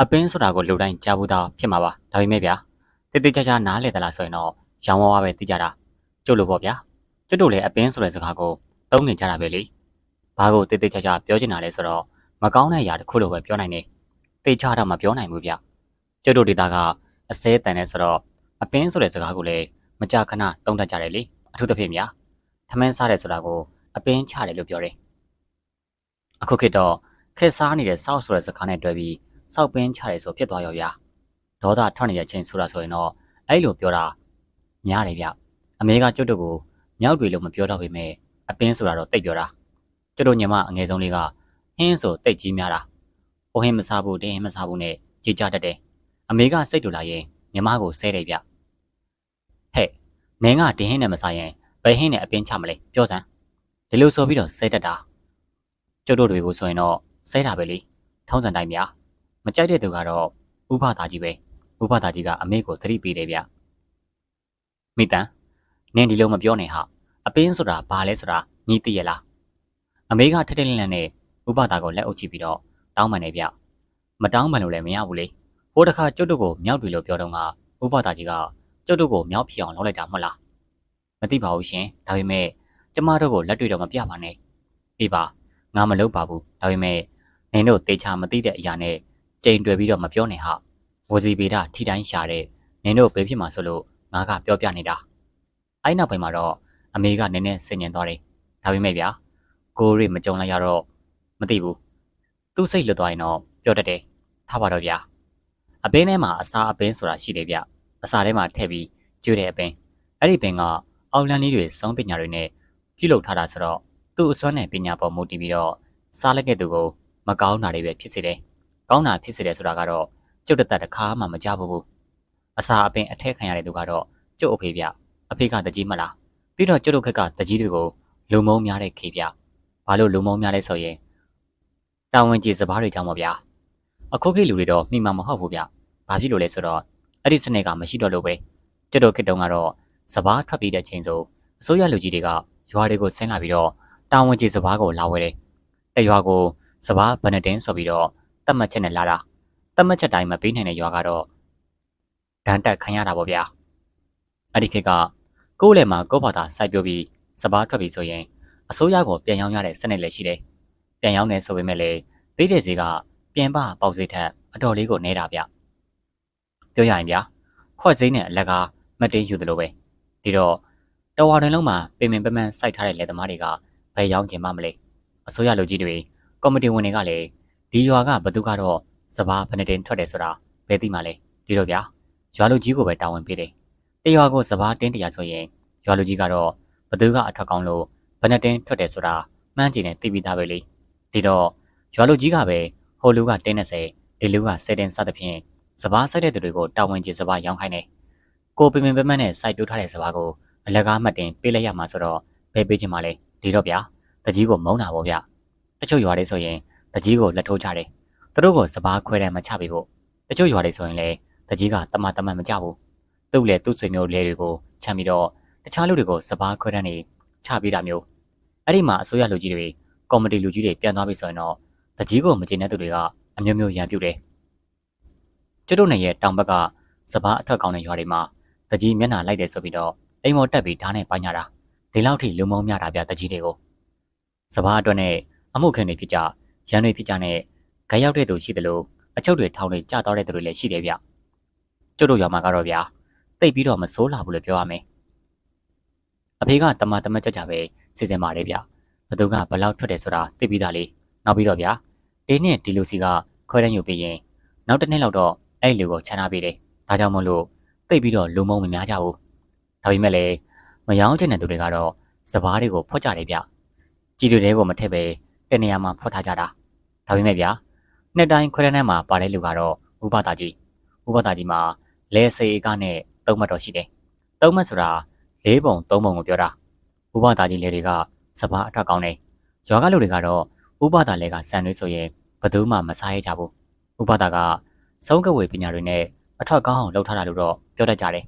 အပင်းဆိုတာကိုလူတိုင်းကြားဘူးသားဖြစ်မှာပါဒါပေမဲ့ဗျာတိတိကျကျနားလည်သလားဆိုရင်တော့ရောင်ဝါးဝါပဲသိကြတာကျုပ်လိုပေါ့ဗျာကျုပ်တို့လည်းအပင်းဆိုတဲ့စကားကိုသုံးနေကြတာပဲလေဘာကိုတိတိကျကျပြောချင်တာလဲဆိုတော့မကောင်းတဲ့အရာတစ်ခုလိုပဲပြောနိုင်တယ်သိချတော့မပြောနိုင်ဘူးဗျကျုပ်တို့ဒေတာကအစဲတန်နေဆိုတော့အပင်းဆိုတဲ့စကားကိုလည်းမကြခဏသုံးတတ်ကြတယ်လေအထူးသဖြင့်ဗျာထမင်းစားတယ်ဆိုတာကိုအပင်းချတယ်လို့ပြောတယ်အခုခေတ်တော့ခက်စားနေတဲ့စောက်ဆိုတဲ့စကားနဲ့တွဲပြီး စောက်ပင်းချတယ်ဆိုဖြစ်သွားရောဗျာဒေါသထွက်နေတဲ့အချိန်ဆိုတာဆိုရင်တော့အဲ့လိုပြောတာများတယ်ဗျအမေကကျွတ်တို့ကိုမြောက်တွေလို့မပြောတော့ပေမဲ့အပင်းဆိုတာတော့တိတ်ပြောတာကျွတ်တို့ညီမအငယ်ဆုံးလေးကဟင်းဆိုတိတ်ကြီးများတာဟိုဟင်းမစားဘူးတင်းဟင်းမစားဘူးနဲ့ကြေကြတတ်တယ်အမေကစိတ်တူလာရင်ညီမကိုဆဲတယ်ဗျဟဲ့မင်းကတင်းဟင်းနဲ့မစားရင်ဘယ်ဟင်းနဲ့အပင်းချမလဲပြောစမ်းဒီလိုဆိုပြီးတော့ဆဲတတ်တာကျွတ်တို့တွေကိုဆိုရင်တော့ဆဲတာပဲလေထုံးစံတိုင်းများ မကြိုက်တဲ့သူကတော့ဥပသားကြီးပဲဥပသားကြီးကအမေကိုသတိပေးတယ်ဗျမိတန်နင်းဒီလိုမပြောနဲ့ဟာအပင်းဆိုတာဘာလဲဆိုတာညီသိရလားအမေကထက်ထက်လန့်လန့်နဲ့ဥပသားကိုလက်အုပ်ချပြီးတော့တောင်းပန်နေဗျမတောင်းပန်လို့လည်းမရဘူးလေဟိုတခါကျွတ်တို့ကိုမြောက်တွေလို့ပြောတော့ကဥပသားကြီးကကျွတ်တို့ကိုမြောက်ဖြစ်အောင်လုပ်လိုက်တာမဟုတ်လားမသိပါဘူးရှင်ဒါပေမဲ့ကျမတို့ကိုလက်တွေတော့မပြပါနဲ့အေးပါငါမလုပ်ပါဘူးဒါပေမဲ့နင်တို့တေချာမသိတဲ့အရာနဲ့ ကြိမ်တွယ်ပြီးတော့မပြောနဲ့ဟာဝစီပေဒထိတိုင်းရှာတဲ့နင်တို့ဘယ်ဖြစ်မှာဆိုလို့ငါကပြောပြနေတာအဲ့နောက်ပိုင်းမှာတော့အမေကနည်းနည်းစင်ញင်သွားတယ်ဒါပေမဲ့ဗျာကိုရီမကြုံလိုက်ရတော့မသိဘူးသူ့စိတ်လွတ်သွားရင်တော့ပြောတတ်တယ်ထားပါတော့ဗျာအပင်းထဲမှာအစာအပင်းဆိုတာရှိတယ်ဗျအစာထဲမှာထည့်ပြီးကျွေးတဲ့အပင်းအဲ့ဒီပင်ကအောက်လန်းလေးတွေစုံပညာတွေနဲ့ပြုလုပ်ထားတာဆိုတော့သူ့အစွမ်းနဲ့ပညာပေါ်မူတည်ပြီးတော့စားလိုက်တဲ့သူကိုမကောင်းတာတွေပဲဖြစ်စေတယ်။ ကောင်းတာဖြစ်စေတယ်ဆိုတာကတော့ကျုပ်တသက်တစ်ခါမှမကြဘူး။အစာအပင်အထက်ခံရတဲ့သူကတော့ကျုပ်အဖေဗျ။အဖေကတကြီးမလား။ပြီးတော့ကျုပ်တို့ခက်ကတကြီးတွေကိုလုံမုံများတဲ့ခေဗျ။ဘာလို့လုံမုံများလဲဆိုရင်တာဝန်ကြီးစပားတွေကြောင့်ပါဗျာ။အခုခေတ်လူတွေတော့မိမှမဟုတ်ဘူးဗျ။ဘာဖြစ်လို့လဲဆိုတော့အဲ့ဒီစနစ်ကမရှိတော့လို့ပဲ။ကျုပ်တို့ခေတ်တုန်းကတော့စပားထွက်ပြေးတဲ့ချိန်ဆိုအစိုးရလူကြီးတွေကရွာတွေကိုဆင်းလာပြီးတော့တာဝန်ကြီးစပားကိုလာဝဲတယ်။တရွာကိုစပားဘနတင်ဆိုပြီးတော့ တတ်မှတ်ချက်နဲ့လာတာတတ်မှတ်ချက်တိုင်းမပေးနိုင်တဲ့ရွာကတော့ဒဏ်တက်ခံရတာပေါ့ဗျာအဲ့ဒီခေတ်ကကိုယ့်လယ်မှာကိုယ့်ဘာသာစိုက်ပျိုးပြီးစပားထွက်ပြီးဆိုရင်အစိုးရကိုပြန်ရောင်းရတဲ့စနစ်လည်းရှိတယ်ပြန်ရောင်းတယ်ဆိုပေမဲ့လည်းပေးတဲ့ဈေးကပြန်ပပေါက်ဈေးထက်အတော်လေးကိုနေတာဗျပြောရရင်ဗျာခွက်ဈေးနဲ့အလက်ကမတ်တင်းယူသလိုပဲဒီတော့တော်ဝါတွင်လုံးမှာပင်ပင်ပန်းပန်းစိုက်ထားတဲ့လယ်သမားတွေကဘယ်ရောင်းကျင်မှမလဲအစိုးရလူကြီးတွေကော်မတီဝင်တွေကလည်း ဒီရွာကဘသူကတော့စပားဖနေတင်ထွက်တယ်ဆိုတာဘယ်သိမှလဲဒီတော့ဗျာရွာလူကြီးကိုပဲတာဝန်ပေးတယ်တရွာကိုစပားတင်းတရာဆိုရင်ရွာလူကြီးကတော့ဘသူကအထွက်ကောင်းလို့ဘနေတင်ထွက်တယ်ဆိုတာမှန်းကြည့်နေသိပြီးသားပဲလေဒီတော့ရွာလူကြီးကပဲဟိုလူကတင်း30ဒီလူက10တင်စသဖြင့်စပားစိုက်တဲ့သူတွေကိုတာဝန်ကျစပားရောင်းခိုင်းတယ်ကိုပင်ပင်ပန်းပန်းနဲ့စိုက်ပျိုးထားတဲ့စပားကိုအလကားမှတ်တင်ပေးလိုက်ရမှာဆိုတော့ဘယ်ပေးချင်မှလဲဒီတော့ဗျာတကြီးကိုမုန်းတာပေါ့ဗျတချို့ရွာတွေဆိုရင် တကြီးကိုလက်ထိုးချတယ်သူတို့ကိုစပားခွဲတယ်မချပေးဖို့တချို့ရွာတွေဆိုရင်လည်းတကြီးကတမတမမကြဘူးသူ့လေသူ့ဆွေမျိုးလဲတွေကိုခြံပြီးတော့တခြားလူတွေကိုစပားခွဲတန်းနေချပေးတာမျိုးအဲ့ဒီမှာအစိုးရလူကြီးတွေကော်မတီလူကြီးတွေပြန်သွားပြီဆိုရင်တော့တကြီးကိုမကျေနပ်သူတွေကအမျိုးမျိုးရန်ပြုတယ်ကျွတ်တို့နေရဲ့တောင်ဘက်ကစပားအထွက်ကောင်းတဲ့ရွာတွေမှာတကြီးမျက်နှာလိုက်တယ်ဆိုပြီးတော့အိမ်မော်တက်ပြီးဓာတ်နဲ့ပိုင်းညာတာဒီလောက်ထိလူမုံများတာဗျတကြီးတွေကိုစပားအတွက်နဲ့အမှုခင်တွေဖြစ်ကြ ရန်တွေဖြစ်ကြနဲ့ဂိုက်ရောက်တဲ့သူရှိသလိုအချုပ်တွေထောင်းတွေကြတော့တဲ့သူတွေလည်းရှိတယ်ဗျကျွတ်တို့ရွာမှာကတော့ဗျာတိတ်ပြီးတော့မစိုးလာဘူးလို့ပြောရမယ်အဖေကတမတမကြကြပဲစီစဉ်ပါတယ်ဗျဘသူကဘလောက်ထွက်တယ်ဆိုတာသိပြီးသားလေနောက်ပြီးတော့ဗျာဒီနှစ်ဒီလူစီကခွဲတန်းယူပြီးရင်နောက်တစ်နှစ်လောက်တော့အဲ့လူကိုခြံထားပေးတယ်ဒါကြောင့်မလို့တိတ်ပြီးတော့လူမုံမများကြဘူးဒါပေမဲ့လည်းမယောင်းချင်တဲ့သူတွေကတော့စပားတွေကိုဖွက်ကြတယ်ဗျကြည်တွေတွေကိုမထည့်ပဲတနေရာမှာဖွက်ထားကြတာ ဒါပေမဲ့ဗျာနှစ်တိုင်းခွဲတန်းထဲမှာပါတဲ့လူကတော့ဥပဒါကြီးဥပဒါကြီးမှာလဲစေကနဲ့သုံးမှတ်တော့ရှိတယ်သုံးမှတ်ဆိုတာလေးပုံသုံးပုံကိုပြောတာဥပဒါကြီးလေတွေကစပားအထက်ကောင်းတယ်ရွာကလူတွေကတော့ဥပဒါလေကစံတွေဆိုရင်ဘယ်သူမှမစားရကြဘူးဥပဒါကဆုံးကဝေပညာတွေနဲ့အထွက်ကောင်းအောင်လုပ်ထားတာလို့တော့ပြောတတ်ကြတယ်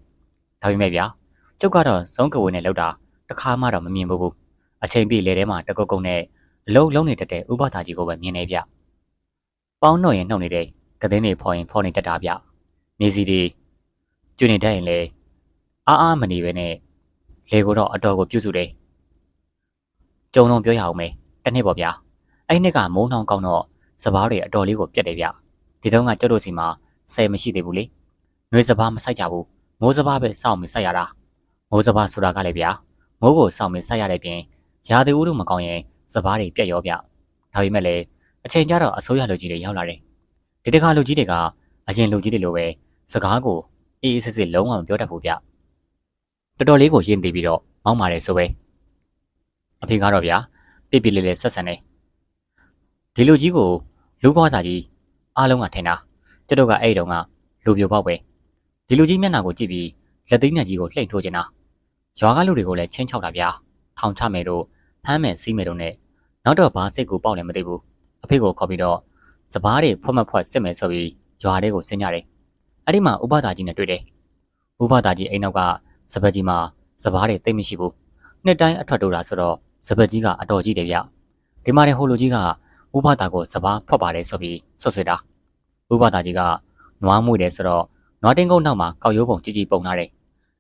ဒါပေမဲ့ဗျာကျုပ်ကတော့ဆုံးကဝေနဲ့လောက်တာတခါမှတော့မမြင်ဘူးအချိန်ပြည့်လေထဲမှာတကုတ်ကုတ်နဲ့ အလုံးလုံးနေတတ်တဲ့ဥပဒါကြီးကိုပဲမြင်နေဗျပေါင်းတော့ရင်နှုတ်နေတဲ့ကသင်းတွေဖော်ရင်ဖော်နေတတ်တာဗျနေစီတွေကျွနေတတ်ရင်လေအားအားမနေပဲနဲ့လေကိုတော့အတော်ကိုပြုစုတယ်ကြုံတော့ပြောရအောင်မယ်တစ်နှစ်ပေါ့ဗျာအဲ့နှစ်ကမိုးနှောင်းကောင်းတော့စပားတွေအတော်လေးကိုပြတ်တယ်ဗျဒီတော့ကကျုပ်တို့စီမှာဆယ်မရှိသေးဘူးလေနှွေးစပားမဆိုင်ကြဘူးမိုးစပားပဲစောင့်ပြီးစိုက်ရတာမိုးစပားဆိုတာကလည်းဗျာမိုးကိုစောင့်ပြီးစိုက်ရတဲ့ပြင်ရာသီဥတုမကောင်းရင် စပားတွေပြတ်ရောဗျဒါပေမဲ့လည်းအချိန်ကျတော့အစိုးရလူကြီးတွေရောက်လာတယ်ဒီတခါလူကြီးတွေကအရင်လူကြီးတွေလိုပဲစကားကိုအေးအေးဆေးဆေးလုံးဝမပြောတတ်ဘူးဗျတော်တော်လေးကိုရင်သေးပြီးတော့မောင်းပါတယ်ဆိုပဲအဖေကတော့ဗျာပြပြလေးလေးဆက်ဆံနေဒီလူကြီးကိုလူကွာသားကြီးအားလုံးကထင်တာကျတို့ကအဲ့တုန်းကလူပြိုပေါက်ပဲဒီလူကြီးမျက်နှာကိုကြည့်ပြီးလက်သိမ်းနဲ့ကြီးကိုလှိမ့်ထိုးချင်တာရွာကလူတွေကိုလည်းချင်းချောက်တာဗျာထောင်ချမယ်တို့ ဖမ်းမယ်စီးမယ်တို့နဲ့နောက်တော့ဘာစိတ်ကိုပေါက်လည်းမသိဘူးအဖေကိုခေါ်ပြီးတော့စပားတွေဖွက်မဖွက်စစ်မယ်ဆိုပြီးရွာတွေကိုဆင်းကြတယ်အဲ့ဒီမှာဥပဒါကြီးနဲ့တွေ့တယ်ဥပဒါကြီးအိမ်နောက်ကစပက်ကြီးမှာစပားတွေတိတ်မရှိဘူးနှစ်တိုင်းအထွက်တိုးတာဆိုတော့စပက်ကြီးကအတော်ကြီးတယ်ဗျဒီမှာတဲ့ဟိုလူကြီးကဥပဒါကိုစပားဖွက်ပါတယ်ဆိုပြီးဆွဆွေတာဥပဒါကြီးကနွားမွေတယ်ဆိုတော့နွားတင်းကုန်းနောက်မှာကောက်ရိုးပုံကြီးကြီးပုံထားတယ်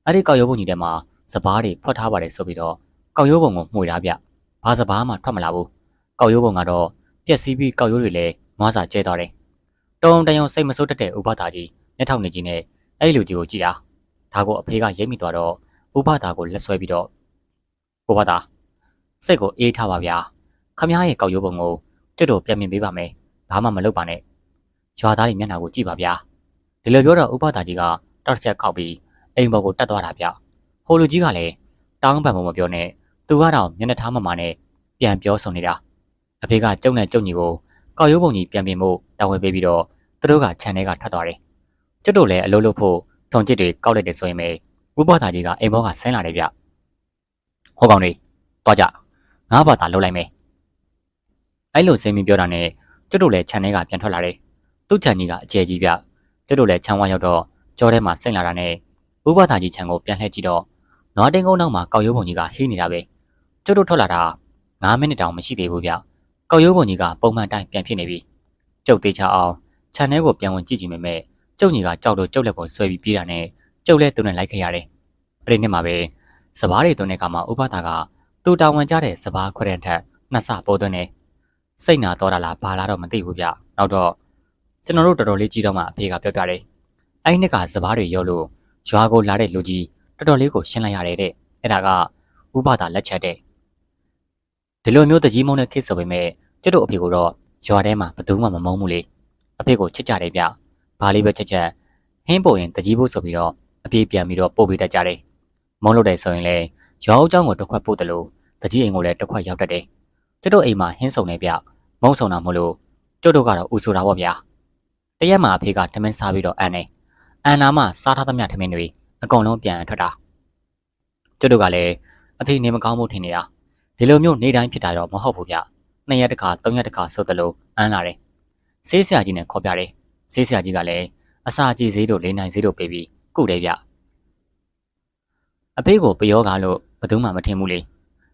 အဲ့ဒီကောက်ရိုးပုံကြီးထဲမှာစပားတွေဖွက်ထားပါတယ်ဆိုပြီးတော့ကောက်ရိုးပုံကိုမှုတာဗျ ဘာစပားမှထွက်မလာဘူးကောက်ရိုးပုံကတော့ပျက်စီးပြီးကောက်ရိုးတွေလည်းနွားစာကျဲသွားတယ်တုံတယုံစိတ်မဆိုးတတ်တဲ့ဥပဒါကြီးမျက်ထောင်နေကြီးနဲ့အဲ့လူကြီးကိုကြည်တာဒါကိုအဖေကရိပ်မိသွားတော့ဥပဒါကိုလက်ဆွဲပြီးတော့ဥပဒါစိတ်ကိုအေးထားပါဗျာခမ ्या ရဲ့ကောက်ရိုးပုံကိုကျွတ်တော်ပြန်မြင်ပေးပါမယ်ဘာမှမလုပ်ပါနဲ့ရွာသားတွေမျက်နှာကိုကြည့်ပါဗျာဒီလိုပြောတော့ဥပဒါကြီးကတောက်ချက်ခောက်ပြီးအိမ်ပေါ်ကိုတက်သွားတာဗျဟိုလူကြီးကလည်းတောင်းပန်မမပြောနဲ့ သူကတော့မျက်နှာထားမမနဲ့ပြန်ပြောဆိုနေတာအဖေကကျုံနဲ့ကျုံကြီးကိုကောက်ရိုးပုံကြီးပြန်ပြင်ဖို့တာဝန်ပေးပြီးတော့သူတို့ကခြံထဲကထွက်သွားတယ်ကျွတ်တို့လည်းအလုပ်လုပ်ဖို့ထုံကျစ်တွေကောက်လိုက်တယ်ဆိုရင်ပဲဥပဒါကြီးကအိမ်ဘောကဆင်းလာတယ်ဗျဟောကောင်တွေတွားကြငါးဘာသာလှုပ်လိုက်မယ်အဲ့လိုစင်းမင်းပြောတာနဲ့ကျွတ်တို့လည်းခြံထဲကပြန်ထွက်လာတယ်သူ့ခြံကြီးကအကျယ်ကြီးဗျကျွတ်တို့လည်းခြံဝါရောက်တော့ကြောထဲမှာဆင်းလာတာနဲ့ဥပဒါကြီးခြံကိုပြန်လှည့်ကြည့်တော့နွားတင်းကုန်းနောက်မှာကောက်ရိုးပုံကြီးကဟင်းနေတာပဲ ကျွတ်တို့ထွက်လာတာ9မိနစ်တောင်မရှိသေးဘူးဗျကောက်ရိုးပုံကြီးကပုံမှန်တိုင်းပြန်ဖြစ်နေပြီကျုပ်သေးချအောင်ခြံထဲကိုပြန်ဝင်ကြည့်ကြည့်မိမဲ့ကျုပ်ညီကကြောက်တော့ကျုပ်လက်ကိုဆွဲပြီးပြေးတာနဲ့ကျုပ်လည်းသူနဲ့လိုက်ခဲ့ရတယ်အဲ့ဒီနေ့မှာပဲစပားတွေသွင်းတဲ့အခါမှာဥပဒါကသူ့တာဝန်ကျတဲ့စပားခွဲတဲ့ထက်နှစ်ဆပိုးသွင်းတယ်စိတ်နာတော့တာလားဘာလားတော့မသိဘူးဗျနောက်တော့ကျွန်တော်တို့တော်တော်လေးကြီးတော့မှအဖေကပြောပြတယ်အဲ့ဒီနှစ်ကစပားတွေရောလို့ရွာကိုလာတဲ့လူကြီးတော်တော်လေးကိုရှင်းလိုက်ရတယ်တဲ့အဲ့ဒါကဥပဒါလက်ချက်တဲ့ ဒီလိုမျိုးတကြီးမုံတဲ့ခေတ်ဆိုပေမဲ့ကျွတ်တို့အဖေကိုတော့ရွာထဲမှာဘယ်သူမှမမုန်းဘူးလေအဖေကိုချစ်ကြတယ်ဗျဘာလေးပဲချက်ချက်ဟင်းပို့ရင်တကြီးဖို့ဆိုပြီးတော့အပြေးပြန်ပြီးတော့ပို့ပေးတတ်ကြတယ်မုန်းလို့တယ်ဆိုရင်လည်းရွာအုပ်เจ้าကိုတစ်ခွက်ပို့တယ်လို့တကြီးအိမ်ကိုလည်းတစ်ခွက်ရောက်တတ်တယ်ကျွတ်တို့အိမ်မှာဟင်းစုံနေဗျမုန်းဆုံတာမလို့ကျွတ်တို့ကတော့ဦးဆိုတာပေါ့ဗျာတရက်မှာအဖေကထမင်းစားပြီးတော့အန်နေအန်နာမှစားထားသမျှထမင်းတွေအကုန်လုံးပြန်ထွက်တာကျွတ်တို့ကလည်းအဖေနေမကောင်းမှုထင်နေတာ ဒီလိုမျိုးနေတိုင်းဖြစ်တာတော့မဟုတ်ဘူးဗျနှစ်ရက်တခါသုံးရက်တခါဆိုသလိုအန်းလာတယ်ဆေးဆရာကြီးနဲ့ခေါ်ပြတယ်ဆေးဆရာကြီးကလည်းအစာကြည်ဈေးတို့လေးနိုင်ဈေးတို့ပေးပြီးကုတယ်ဗျအဖေကိုပယောကားလို့ဘယ်သူမှမထင်ဘူးလေ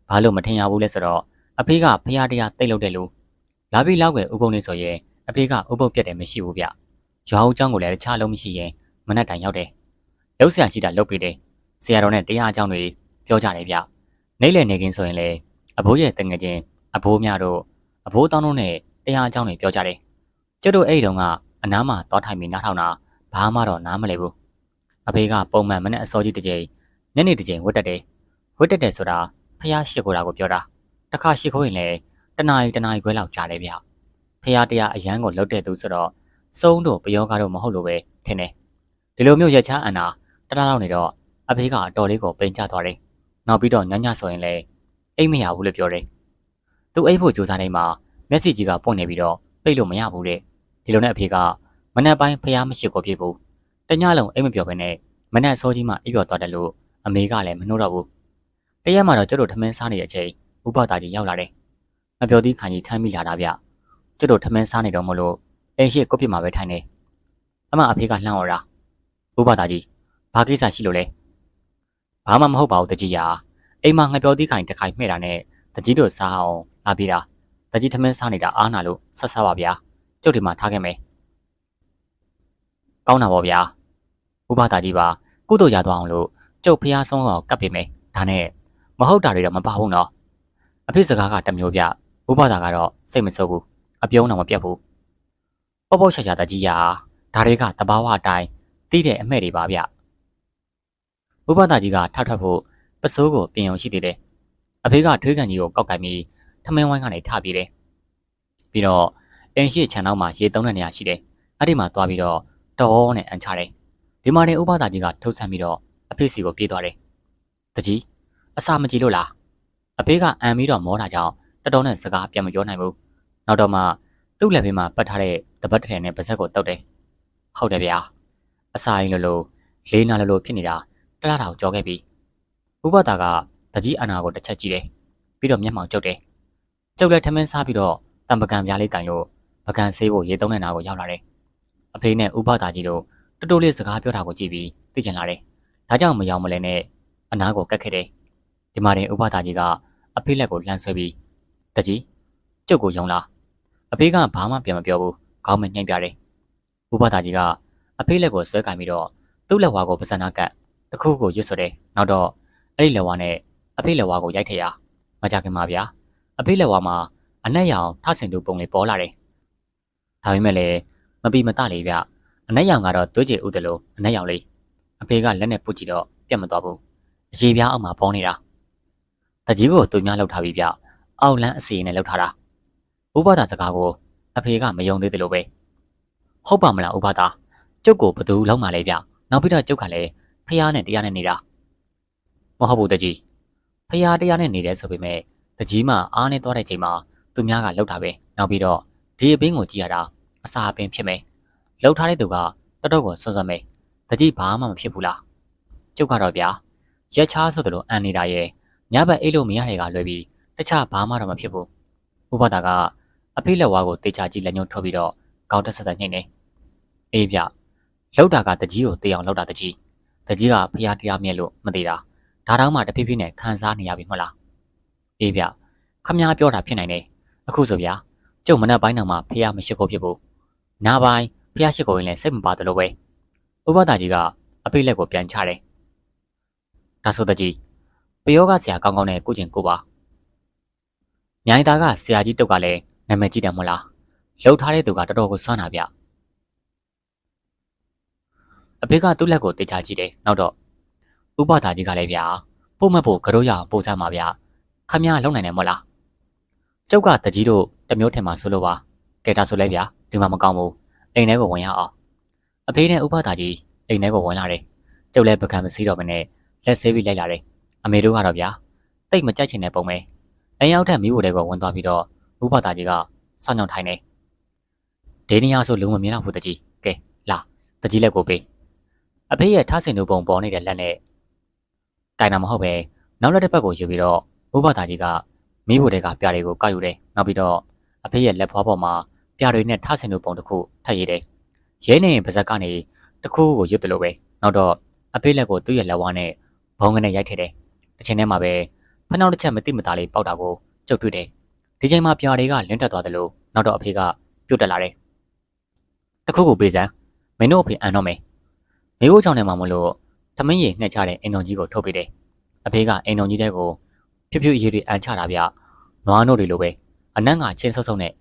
ဘာလို့မထင်ရဘူးလဲဆိုတော့အဖေကဖះတရားတိတ်လို့တယ်လို့လာပြီးလောက်ွယ်ဥပုံလေးဆိုရင်အဖေကဥပုပ်ပြတ်တယ်မရှိဘူးဗျရွာဦးเจ้าကိုလည်းတခြားလုံးမရှိရင်မနဲ့တိုင်ရောက်တယ်ရုပ်ဆရာရှိတာလုပ်ပေးတယ်ဆရာတော်နဲ့တရားအကြောင်းတွေပြောကြတယ်ဗျနေလေနေကင်းဆိုရင်လေ အဘိုးရဲ့တငယ်ချင်းအဘိုးများတို့အဘိုးတောင်းတို့နဲ့တရားအကြောင်းတွေပြောကြတယ်ကျွတ်တို့အဲ့ဒီတုန်းကအနားမှာတောထိုင်ပြီးနားထောင်တာဘာမှတော့နားမလည်ဘူးအဖေကပုံမှန်မနဲ့အစောကြီးတစ်ချိန်ညနေတစ်ချိန်ဝတ်တက်တယ်ဝတ်တက်တယ်ဆိုတာဖះရှိခိုးတာကိုပြောတာတခါရှိခိုးရင်လည်းတနာရီတနာရီခွဲလောက်ကြာတယ်ဗျဖះတရားအရန်ကိုလှုပ်တဲ့သူဆိုတော့စုံတို့ပယောကားတို့မဟုတ်လို့ပဲထင်တယ်ဒီလိုမျိုးရချားအန်နာတလားလောက်နေတော့အဖေကအတော်လေးကိုပိန်ချသွားတယ်နောက်ပြီးတော့ညညဆိုရင်လည်း အိတ်မရဘူးလို့ပြောတယ်သူအိတ်ဖို့ကြိုးစားနေမှာမျက်စိကြီးကပွင့်နေပြီးတော့ပိတ်လို့မရဘူးတဲ့ဒီလိုနဲ့အဖေကမနက်ပိုင်းဖះမရှိကိုပြေဘူးတညလုံးအိတ်မပြောဘဲနဲ့မနက်စောကြီးမှအိပ်ပျော်သွားတယ်လို့အမေကလည်းမနှိုးတော့ဘူးတရက်မှတော့ကျွတ်တို့ထမင်းစားနေတဲ့အချိန်ဥပတာကြီးရောက်လာတယ်မပြောသေးခံကြီးထမ်းမိလာတာဗျကျွတ်တို့ထမင်းစားနေတော့မလို့အိမ်ရှိကိုပြစ်မှာပဲထိုင်နေအမအဖေကလှမ်းော်တာဥပတာကြီးဘာကိစ္စရှိလို့လဲဘာမှမဟုတ်ပါဘူးတကြီးရာ အိမ်မှာငှက်ပြောသေးခိုင်တစ်ခိုင်မှဲ့တာနဲ့တကြီးတို့စားအောင်လာပြေးတာတကြီးထမင်းစားနေတာအားနာလို့ဆက်ဆပါဗျာကျုပ်ဒီမှာထားခဲ့မယ်ကောင်းတာပေါ့ဗျာဥပဒါကြီးပါကုသိုလ်ရသွားအောင်လို့ကျုပ်ဖះဆုံးတော့ကပ်ပေးမယ်ဒါနဲ့မဟုတ်တာတွေတော့မပါဘူးနော်အဖေစကားကတစ်မျိုးပြဥပဒါကတော့စိတ်မဆိုးဘူးအပြုံးတော့မပြတ်ဘူးပေါ့ပေါ့ရှာရှာတကြီးရာဒါတွေကတဘာဝအတိုင်းတိတဲ့အမဲ့တွေပါဗျဥပဒါကြီးကထထွက်ဖို့ ပစိုးကိုပြင်အောင်ရှိသေးတယ်အဖေကထွေးကန်ကြီးကိုကောက်ကင်ပြီးထမင်းဝိုင်းကနေထပြေးတယ်ပြီးတော့အင်ရှိခြံနောက်မှာရေသုံးတဲ့နေရာရှိတယ်အဲ့ဒီမှာသွားပြီးတော့တော်နဲ့အန်ချတယ်ဒီမှာနေဥပဒါကြီးကထုတ်ဆန်းပြီးတော့အဖေစီကိုပြေးသွားတယ်တကြီးအစာမကြည့်လို့လားအဖေကအန်ပြီးတော့မောတာကြောင့်တတော်နဲ့စကားပြန်မပြောနိုင်ဘူးနောက်တော့မှသူ့လက်ဖေးမှာပတ်ထားတဲ့တပတ်တစ်ထည်နဲ့ပါဇက်ကိုတုတ်တယ်ဟုတ်တယ်ဗျာအစာရင်လို့လို့လေးနာလို့လို့ဖြစ်နေတာတလားတာကိုကြောခဲ့ပြီ ဥပဒါကတကြီးအနာကိုတစ်ချက်ကြည့်တယ်ပြီးတော့မျက်မှောင်ကျုပ်တယ်ကျုပ်လည်းထမင်းစားပြီးတော့တံပကံပြားလေးကင်လို့ပကံဆေးဖို့ရေသုံးတဲ့နာကိုရောက်လာတယ်အဖေနဲ့ဥပဒါကြီးတို့တူတူလေးစကားပြောတာကိုကြည့်ပြီးသိကျင်လာတယ်ဒါကြောင့်မရောက်မလဲနဲ့အနာကိုကတ်ခဲ့တယ်ဒီမှာတင်ဥပဒါကြီးကအဖေလက်ကိုလှမ်းဆွဲပြီးတကြီးကျုပ်ကိုယုံလားအဖေကဘာမှပြန်မပြောဘူးခေါင်းမညှို့ပြတယ်ဥပဒါကြီးကအဖေလက်ကိုဆွဲကင်ပြီးတော့သူ့လက်ဝါကိုပစနာကတ်တစ်ခုကိုရွတ်ဆိုတယ်နောက်တော့ အဲ့ဒီလက်ဝါနဲ့အဖေလက်ဝါကိုရိုက်ထည့်ရမကြခင်ပါဗျာအဖေလက်ဝါမှာအနက်ရောင်ထဆင်တူပုံလေးပေါ်လာတယ်ဒါပေမဲ့လည်းမပီမတလေးဗျအနက်ရောင်ကတော့သွေးကြည်ဥတယ်လို့အနက်ရောင်လေးအဖေကလက်နဲ့ပုတ်ကြည့်တော့ပြတ်မသွားဘူးအရေးပြားအောက်မှာပေါ်နေတာတကြီးကိုသူများလောက်ထားပြီးဗျအောက်လန်းအစီနဲ့လောက်ထားတာဥပဒါစကားကိုအဖေကမယုံသေးတယ်လို့ပဲဟုတ်ပါမလားဥပဒါကျုပ်ကိုဘသူလောက်မှလဲဗျနောက်ပြီးတော့ကျုပ်ကလည်းဖះနဲ့တရားနဲ့နေတာ မဟုတ်ဘူးတကြီးဖះတရားနဲ့နေတယ်ဆိုပေမဲ့တကြီးမှအားနဲ့သွားတဲ့ချိန်မှာသူများကလောက်တာပဲနောက်ပြီးတော့ဒီအပင်းကိုကြည့်ရတာအစာအပင်ဖြစ်မယ်လောက်ထားတဲ့သူကတော်တော်ကိုဆွတ်ဆွတ်မယ်တကြီးဘာမှမဖြစ်ဘူးလားကျုပ်ကတော့ဗျာရက်ချားဆိုသလိုအန်နေတာရဲ့ညဘက်အိတ်လို့မရတဲ့ကလွယ်ပြီးတခြားဘာမှတော့မဖြစ်ဘူးဥပဒါကအဖေလက်ဝါးကိုတေချာကြည့်လက်ညှိုးထုတ်ပြီးတော့ကောင်းတက်ဆက်ဆက်ညှိနေအေးဗျလောက်တာကတကြီးကိုတေးအောင်လောက်တာတကြီးတကြီးကဖျားတရားမြက်လို့မသေးတာ ဒါတောင်မှတဖြည်းဖြည်းနဲ့ခံစားနေရပြီမဟုတ်လားအေးဗျခမားပြောတာဖြစ်နိုင်တယ်အခုဆိုဗျာကျုပ်မနက်ပိုင်းတောင်မှဖျားမရှိခိုးဖြစ်ဘူးနာပိုင်းဖျားရှိခိုးရင်လည်းစိတ်မပါသလိုပဲဥပဒါကြီးကအဖေလက်ကိုပြန်ချတယ်ဒါဆိုတကြီးပယောကဆရာကောင်းကောင်းနဲ့ကုကျင်ကိုပါမြိုင်သားကဆရာကြီးတုတ်ကလည်းနာမည်ကြီးတယ်မဟုတ်လားလှုပ်ထားတဲ့သူကတော်တော်ကိုစွမ်းတာဗျအဖေကသူ့လက်ကိုတေချာကြည့်တယ်နောက်တော့ ဥပဒါကြီးကလည်းဗျာပို့မဖို့ကြောရအောင်ပို့စမ်းပါဗျခမရလုံနိုင်တယ်မဟုတ်လားကျုပ်ကတကြီးတို့တမျိုးထင်မှာဆိုလို့ပါကဲဒါဆိုလဲဗျာဒီမှာမကောင်းဘူးအိမ်ထဲကိုဝင်ရအောင်အဖေနဲ့ဥပဒါကြီးအိမ်ထဲကိုဝင်လာတယ်ကျုပ်လည်းပကံမစီးတော့မနဲ့လက်ဆေးပြီးလိုက်လာတယ်အမေတို့ကတော့ဗျာတိတ်မကြိုက်ချင်တဲ့ပုံပဲအိမ်ရောက်တဲ့မိဖို့တဲ့ကိုဝင်သွားပြီးတော့ဥပဒါကြီးကစောင့်ကြောင်ထိုင်နေဒေနီယာဆိုလုံးမမြင်တော့ဘူးတကြီးကဲလာတကြီးလက်ကိုပေးအဖေရဲ့ထားစင်တို့ပုံပေါ်နေတဲ့လက်နဲ့ တိုင်တာမဟုတ်ပဲနောက်လက်တစ်ပတ်ကိုယူပြီးတော့ဥပဒါကြီးကမိဖို့တဲ့ကပြားတွေကိုကောက်ယူတယ်နောက်ပြီးတော့အဖေရဲ့လက်ဖွားပေါ်မှာပြားတွေနဲ့ထားစင်တို့ပုံတစ်ခုထပ်ရည်တယ်ရဲနေပါဇက်ကနေတစ်ခုကိုရွတ်တယ်လို့ပဲနောက်တော့အဖေလက်ကိုသူ့ရဲ့လက်ဝါးနဲ့ဘုံကနေရိုက်ထည့်တယ်တစ်ချိန်တည်းမှာပဲဖနှောက်တစ်ချက်မတိမသားလေးပေါက်တာကိုကျုပ်တွေ့တယ်ဒီချိန်မှာပြားတွေကလင်းတက်သွားတယ်လို့နောက်တော့အဖေကပြုတ်တက်လာတယ်တခုခုပေးစမ်းမင်းတို့အဖေအန်တော့မယ်မိဖို့ချောင်းထဲမှာမလို့ ထမင်းရည်ငှက်ချတဲ့အိမ်တော်ကြီးကိုထုတ်ပေးတယ်အဖေကအိမ်တော်ကြီးတဲကိုဖြူဖြူရည်တွေအန်ချတာဗျနွားနို့တွေလိုပဲအနက်ငါချင်းဆုပ်ဆုပ်နဲ့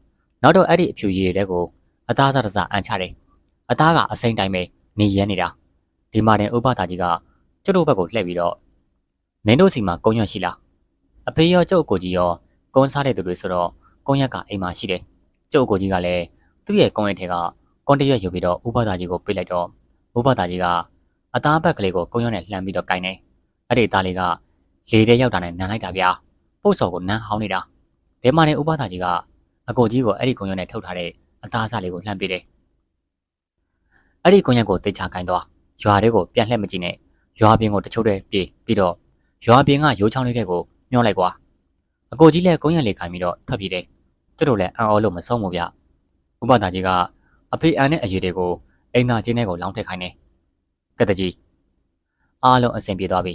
နောက်တော့အဲ့ဒီအဖြူရည်တွေတဲကိုအသားစားတစားအန်ချတယ်အသားကအစိမ့်တိုင်းပဲနေရနေတာဒီမှာတင်ဥပဒါကြီးကကျုပ်တို့ဘက်ကိုလှည့်ပြီးတော့မင်းတို့စီမှာကုန်းရွက်ရှိလားအဖေရောကျုပ်အကိုကြီးရောကုန်းစားတဲ့သူတွေဆိုတော့ကုန်းရက်ကအိမ်မှာရှိတယ်ကျုပ်အကိုကြီးကလည်းသူ့ရဲ့ကုန်းရက်ထဲကကွန်တရွက်ယူပြီးတော့ဥပဒါကြီးကိုပေးလိုက်တော့ဥပဒါကြီးက အသားဘက်ကလေးကိုကုန်းရွက်နဲ့လှမ်းပြီးတော့ကင်နေအဲ့ဒီသားလေးကလေထဲရောက်တာနဲ့နမ်းလိုက်တာဗျာပို့စော်ကိုနမ်းဟောင်းနေတာဘဲမနဲ့ဥပဒါကြီးကအကိုကြီးကိုအဲ့ဒီကုန်းရွက်နဲ့ထုတ်ထားတဲ့အသားစားလေးကိုလှမ်းပေးတယ်အဲ့ဒီကုန်းရွက်ကိုတေချာကင်သွားရွာတွေကိုပြန်လှည့်မကြည့်နဲ့ရွာပြင်ကိုတချို့တည်းပြေးပြီးတော့ရွာပြင်ကရိုးချောင်းလေးတွေကိုညှော့လိုက်ကွာအကိုကြီးလည်းကုန်းရံလေးခိုင်းပြီးတော့ထွက်ပြေးတယ်သူတို့လည်းအံ့ဩလို့မဆုံးဘူးဗျဥပဒါကြီးကအဖေအန်နဲ့အရေးတွေကိုအိမ်သာချင်းထဲကိုလောင်းထည့်ခိုင်းတယ် ကတကြီးအားလုံးအဆင်ပြေသွားပြီ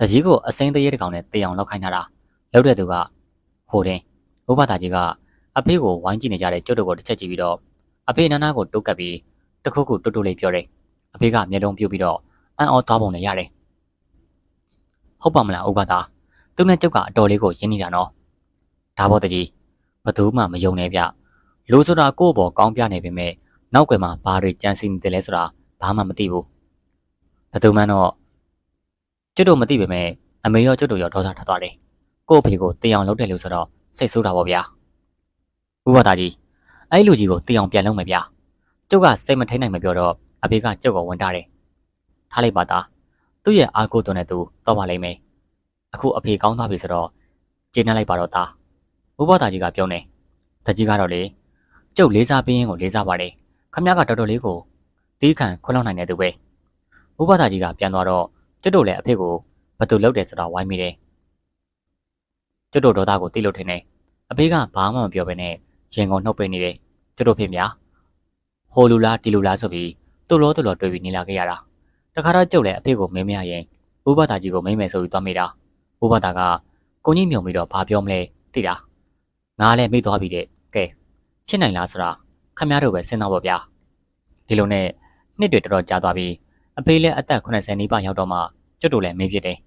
တကြီးကိုအစိမ်းတရေတကောင်နဲ့တေးအောင်လောက်ခိုင်းထားတာလောက်တဲ့သူကဟိုတင်ဥပဒါကြီးကအဖေကိုဝိုင်းကြည့်နေကြတဲ့ကျုပ်တို့ကိုတစ်ချက်ကြည့်ပြီးတော့အဖေနာနာကိုတုတ်ကပ်ပြီးတခုခုတူတူလေးပြောတယ်အဖေကမျက်လုံးပြုတ်ပြီးတော့အံ့ဩသွားပုံနဲ့ရတယ်ဟုတ်ပါမလားဥပဒါသူနဲ့ကျုပ်ကအတော်လေးကိုရင်းနေတာနော်ဒါဘောတကြီးဘသူမှမယုံနဲ့ဗျလူဆိုတာကိုယ့်ဘောကောင်းပြနေပေမဲ့နောက်ွယ်မှာဘာတွေကြံစည်နေတယ်လဲဆိုတာဘာမှမသိဘူး ဘသူမှတော့ကျွတ်တို့မသိပေမဲ့အမေရောကျွတ်တို့ရောဒေါသထွက်သွားတယ်ကို့အဖေကိုတင်အောင်လုပ်တယ်လို့ဆိုတော့စိတ်ဆိုးတာပေါ့ဗျာဥပဒါကြီးအဲ့လူကြီးကိုတင်အောင်ပြန်လုပ်မယ်ဗျာကျုပ်ကစိတ်မထိန်နိုင်မပြောတော့အဖေကကျုပ်ကိုဝန်တာတယ်ထားလိုက်ပါသားသူ့ရဲ့အားကိုးသွန်းတဲ့သူတော့ပါလိမ့်မယ်အခုအဖေကောင်းသွားပြီဆိုတော့ကျေနပ်လိုက်ပါတော့သားဥပဒါကြီးကပြောနေတကြီးကတော့လေကျုပ်လေးစားပေးရင်ကိုလေးစားပါတယ်ခမရကတော်တော်လေးကိုတီးခံခွလောက်နိုင်တဲ့သူပဲ ဥပဒါကြီးကပြန်သွားတော့ကျွတ်တို့လည်းအဖေကိုဘသူလုပ်တယ်ဆိုတော့ဝိုင်းမိတယ်ကျွတ်တို့ဒေါသကိုတိလို့ထင်တယ်အဖေကဘာမှမပြောဘဲနဲ့ရင်ကုန်နှုတ်ပိတ်နေတယ်ကျွတ်တို့ဖြစ်များဟိုလူလားဒီလူလားဆိုပြီးသူ့လောသူ့လောတွေ့ပြီးနေလာခဲ့ရတာတခါတော့ကျုပ်လည်းအဖေကိုမင်းမရရင်ဥပဒါကြီးကိုမိမ့်မယ်ဆိုပြီးသွားမိတာဥပဒါကကိုကြီးမြုံပြီးတော့ဘာပြောမလဲသိတာငါလည်းမိသွားပြီတဲ့ကဲဖြစ်နိုင်လားဆိုတာခမရတို့ပဲစဉ်းစားပါဗျာဒီလိုနဲ့နှစ်တွေတော်တော်ကြာသွားပြီး အဖေလည်းအသက်80နီးပါးရောက်တော့မှကျွတ်တို့လည်းမင်းဖြစ်တယ်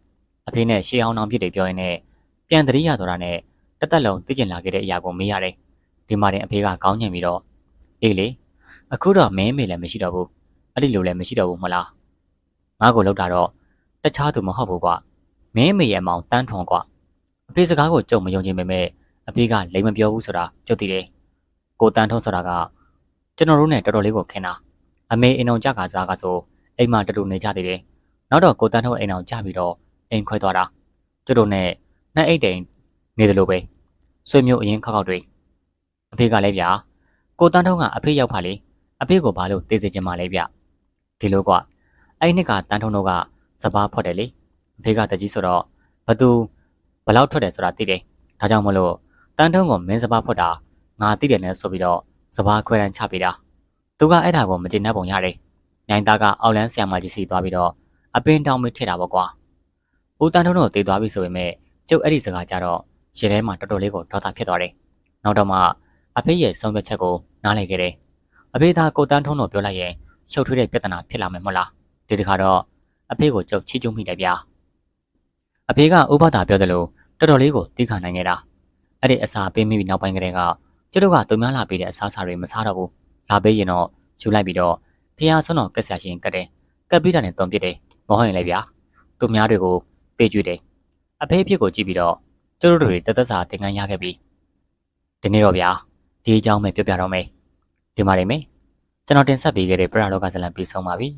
အဖေနဲ့ရှေးအောင်အောင်ဖြစ်တယ်ပြောရင်လည်းပြန်တရိရသွားတာနဲ့တသက်လုံးသိကျင်လာခဲ့တဲ့အရာကိုမေးရတယ်ဒီမှာတင်အဖေကကောင်းညင်ပြီးတော့အေးလေအခုတော့မင်းမေလည်းမရှိတော့ဘူးအဲ့ဒီလိုလည်းမရှိတော့ဘူးမလားငါ့ကိုလောက်တာတော့တခြားသူမဟုတ်ဘူးကွာမင်းမေရဲ့အမောင်တန်းထွန်ကွာအဖေစကားကိုကြုံမယုံချင်ပေမဲ့အဖေကလိမ်မပြောဘူးဆိုတာကြုတ်တည်တယ်ကိုတန်းထွန်ဆိုတာကကျွန်တော်တို့နဲ့တော်တော်လေးကိုခင်တာအမေအိမ်အောင်ကြကားစားကဆို အိမ်မှာတူတူနေကြသေးတယ်နောက်တော့ကိုတန်းထွန်အိမ်အောင်ကြပြီးတော့အိမ်ခွဲသွားတာကျွတ်တို့နဲ့နှစ်အိတ်တိန်နေတယ်လို့ပဲဆွေမျိုးအရင်ခောက်ခောက်တွေအဖေကလည်းဗျာကိုတန်းထွန်ကအဖေရောက်ပါလေအဖေကိုဘာလို့တေးစေချင်မှလဲဗျဒီလိုကွာအဲ့နှစ်ကတန်းထွန်တို့ကစပားဖွက်တယ်လေအဖေကတကြီးဆိုတော့ဘသူဘလောက်ထွက်တယ်ဆိုတာသိတယ်ဒါကြောင့်မလို့တန်းထွန်ကမင်းစပားဖွက်တာငါသိတယ်နဲ့ဆိုပြီးတော့စပားခွဲတန်းချပေးတာသူကအဲ့ဒါကိုမကျေနပ်ပုံရတယ် နိုင်သားကအောက်လန်းဆရာမကြီးစီသွားပြီးတော့အပင်တောင်းမထည့်တာပေါ့ကွာဦးတန်းထွန်းတို့တည်သွားပြီဆိုပေမဲ့ကျုပ်အဲ့ဒီစကားကြတော့ရေထဲမှာတော်တော်လေးကိုဒေါသဖြစ်သွားတယ်နောက်တော့မှအဖေရဲ့ဆုံးဖြတ်ချက်ကိုနားလည်ခဲ့တယ်အဖေသားကိုတန်းထွန်းတို့ပြောလိုက်ရင်ရှုပ်ထွေးတဲ့ပြဿနာဖြစ်လာမယ်မဟုတ်လားဒီတခါတော့အဖေကိုကျုပ်ချီးကျူးမိတယ်ဗျာအဖေကဥပဒါပြောတယ်လို့တော်တော်လေးကိုသိခံနိုင်ခဲ့တာအဲ့ဒီအစာပေးမိပြီးနောက်ပိုင်းကတည်းကကျတို့ကသူများလာပေးတဲ့အစားအစာတွေမစားတော့ဘူးလာပေးရင်တော့ယူလိုက်ပြီးတော့ ဖះဆွန်းတော်ကက်ဆရာရှင်ကတ်တယ်ကတ်ပြီးတာနဲ့တုံပစ်တယ်မဟုတ်ရင်လည်းဗျာသူများတွေကိုပေးကြွေးတယ်အဖေဖြစ်ကိုကြည့်ပြီးတော့ကျတို့တွေတသက်စာသင်ခန်းရခဲ့ပြီဒီနေ့တော့ဗျာဒီအကြောင်းပဲပြောပြတော့မယ်ဒီမှာနေမယ်ကျွန်တော်တင်ဆက်ပေးခဲ့တဲ့ပရလောကဇလံပြီးဆုံးပါပြီ